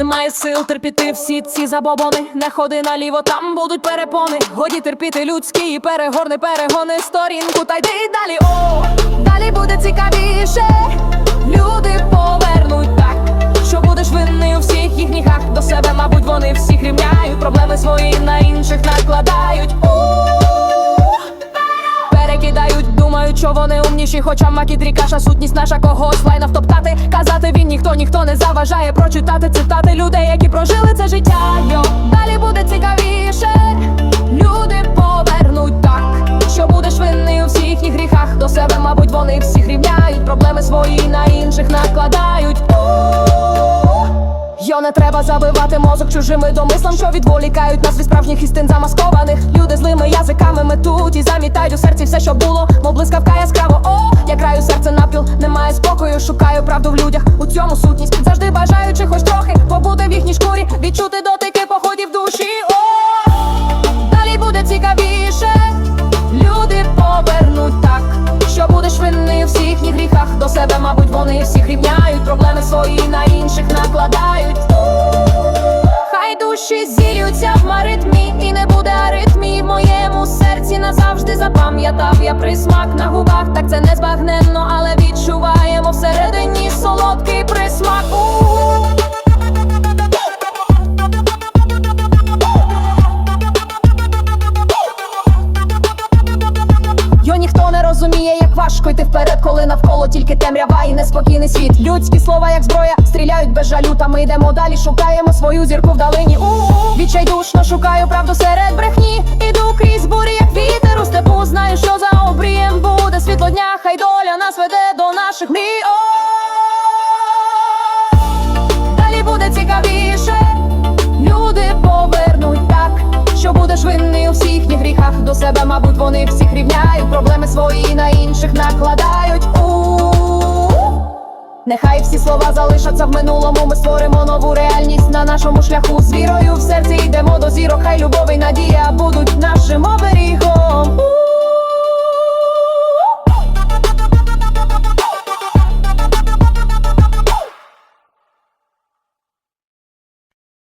немає сил терпіти всі ці забобони. Не ходи наліво, там будуть перепони. Годі терпіти людські перегорни, перегони сторінку, та йди далі. О, далі буде цікавіше. Люди повернуть так, що будеш винний у всіх їхніх гріхах До себе, мабуть, вони всіх рівняють, проблеми свої на інших накладають. У що вони умніші, хоча макітрі каша, сутність наша когось лайна втоптати. Казати він ніхто, ніхто не заважає прочитати цитати людей, які прожили це життя. Йо, далі буде цікавіше. Люди повернуть так, що будеш винний у всіх їх гріхах. До себе, мабуть, вони всіх рівняють, проблеми свої Йо, не треба забивати мозок чужими домислам, що відволікають нас від справжніх істин замаскованих. Люди злими язиками метуть і замітають у серці все, що було, мов блискавка яскраво. О, я краю серце напіл, немає спокою, шукаю правду в людях. У цьому сутність завжди бажаючи хоч трохи побути в їхній шкурі, відчути дотики походів душі. О, далі буде цікавіше. Люди повернуть так, що будеш винний у всіх їхніх гріхах. До себе, мабуть, вони всіх рівняють, проблеми свої запам'ятав я присмак на губах, так це не збагненно, але відчуваємо всередині солодкий присмак. У-у-у. Йо ніхто не розуміє, як важко йти вперед, коли навколо тільки темрява і неспокійний світ. Людські слова, як зброя, стріляють без жалю, та ми йдемо далі, шукаємо свою зірку вдалині. У-у-у. Відчайдушно шукаю правду серед брехні. Іду крізь бурі, Знаю, що за обрієм буде світло дня, хай доля нас веде до наших мрій. Далі буде цікавіше. Люди повернуть так, що будеш винний у всіх їхніх гріхах. До себе, мабуть, вони всіх рівняють, проблеми свої на інших накладають. Нехай всі слова залишаться в минулому. Ми створимо нову реальність на нашому шляху. З вірою в серці йдемо до зірок. Хай любов і надія будуть нашим оберігом.